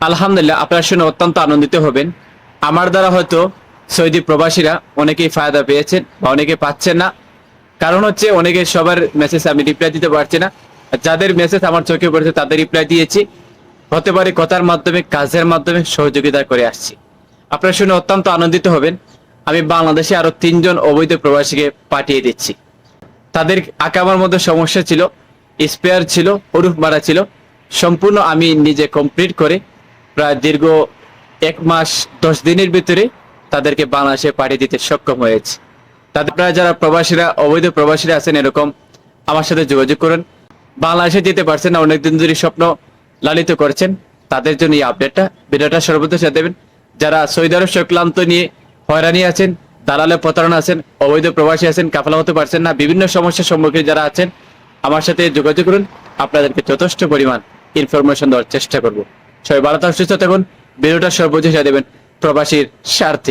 আলহামদুলিল্লাহ, আপনারা শুনে অত্যন্ত আনন্দিত হবেন। আমার দ্বারা হয়তো সৌদি প্রবাসীরা অনেকেই ফায়দা পেয়েছেন বা অনেকে পাচ্ছেন না। কারণ হচ্ছে অনেকে সবার মেসেজ আমি রিপ্লাই দিতে পারছি না। যাদের মেসেজ আমার চোখে পড়েছে তাদের রিপ্লাই দিয়েছি। হতে পারে কথার মাধ্যমে, কাজের মাধ্যমে সহযোগিতা করে আসছি। আপনারা শুনে অত্যন্ত আনন্দিত হবেন। আমি বাংলাদেশে আরও তিনজন অবৈধ প্রবাসীকে পাঠিয়ে দিচ্ছি। তাদের আকামার মধ্যে সমস্যা ছিল স্পেয়ার ছিল হরুফ মারা ছিল। সম্পূর্ণ আমি নিজে কমপ্লিট করে প্রায় দীর্ঘ এক মাস, দশ দিনের ভিতরে তাদেরকে বাংলাদেশে পাঠিয়ে দিতে সক্ষম হয়েছে। তাদের প্রায় যারা প্রবাসীরা, অবৈধ প্রবাসীরা আছেন এরকম, আমার সাথে যোগাযোগ করুন। বাংলাদেশে যেতে পারছেন না, অনেকদিন ধরে স্বপ্ন লালিত করছেন। তাদের জন্য এই আপডেটটা ভিডিওটা সর্বদা সাথে দেবেন। যারা সৌদি আরব নিয়ে হয়রানি আছেন, দালালে প্রতারণা আছেন, অবৈধ প্রবাসী আছেন, কাফালা হতে পারছেন না, বিভিন্ন সমস্যার সম্মুখীন যারা আছেন, আমার সাথে যোগাযোগ করুন। আপনাদেরকে যথেষ্ট পরিমাণ ইনফরমেশন দেওয়ার চেষ্টা করব। সবাই ভালো থাকুন সুস্থ থাকুন। ভিডিওটা সর্বোচ্চ দেবেন প্রবাসীর স্বার্থে।